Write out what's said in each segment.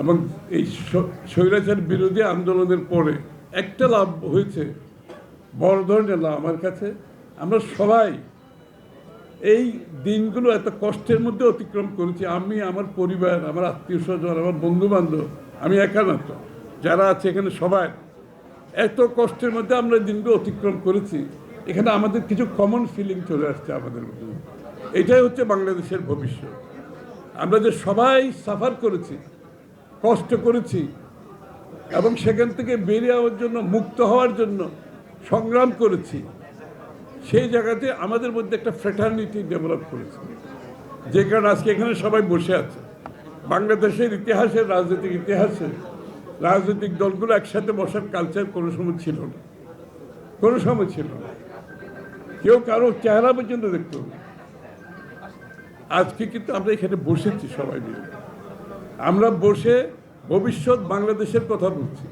এবং এই স্বৈরাচার বিরোধী আন্দোলনের পরে একটা লাভ হয়েছে, বড় ধরনের লাভ আমার কাছে। আমরা সবাই এই দিনগুলো এত কষ্টের মধ্যে অতিক্রম করেছি। আমি, আমার পরিবার, আমার আত্মীয় স্বজন, আমার বন্ধু বান্ধব আমি একা না যারা আছে এখানে সবাই। এত কষ্টের মধ্যে আমরা দিনগুলো অতিক্রম করেছি। এখানে আমাদের কিছু কমন ফিলিং চলে আসছে আমাদের মধ্যে। এটাই হচ্ছে বাংলাদেশের ভবিষ্যৎ। আমরা যে সবাই সাফার করেছি কষ্ট করেছি এবং সেখান থেকে বেরিয়ে যাওয়ার জন্য, মুক্ত হওয়ার জন্য সংগ্রাম করেছি। সেই জায়গাতে আমাদের মধ্যে একটা ফ্রেটার্নিটি ডেভেলপ করেছে। যে কারণে আজকে এখানে সবাই বসে আছে। বাংলাদেশের ইতিহাসে রাজনৈতিক ইতিহাসে রাজনৈতিক দলগুলো একসাথে বসার কালচার কোনো সময় ছিল না। কোনো সময় ছিল না। কেউ কারও চেহারা পর্যন্ত দেখতো আজকে কিন্তু আমরা এখানে বসেছি সবাই মিলে। আমরা বসে ভবিষ্যৎ বাংলাদেশের কথা বলছি।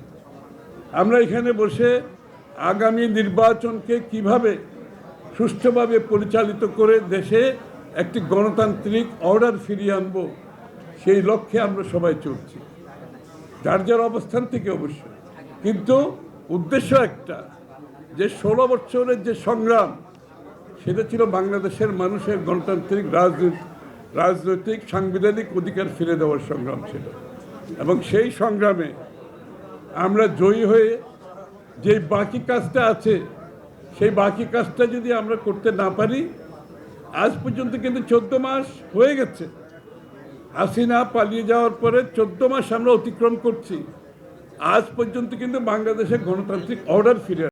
আমরা এখানে বসে আগামী নির্বাচনকে কীভাবে সুষ্ঠুভাবে পরিচালিত করে দেশে একটি গণতান্ত্রিক অর্ডার ফিরিয়ে আনব, সেই লক্ষ্যে আমরা সবাই চলছি। যার যার অবস্থান থেকে অবশ্য। কিন্তু উদ্দেশ্য একটা, যে ষোলো বছরের যে সংগ্রাম, সেটা ছিল বাংলাদেশের মানুষের গণতান্ত্রিক রাজনৈতিক রাজনৈতিক, সাংবিধানিক অধিকার ফিরে দেওয়ার সংগ্রাম ছিল। এবং সেই সংগ্রামে আমরা জয়ী হয়ে যে বাকি কাজটা আছে, সেই বাকি কাজটা যদি আমরা করতে না পারি, আজ পর্যন্ত কিন্তু চোদ্দ মাস হয়ে গেছে। হাসিনা পালিয়ে যাওয়ার পরে চোদ্দ মাস আমরা অতিক্রম করছি। আজ পর্যন্ত কিন্তু বাংলাদেশে গণতান্ত্রিক অর্ডার ফিরে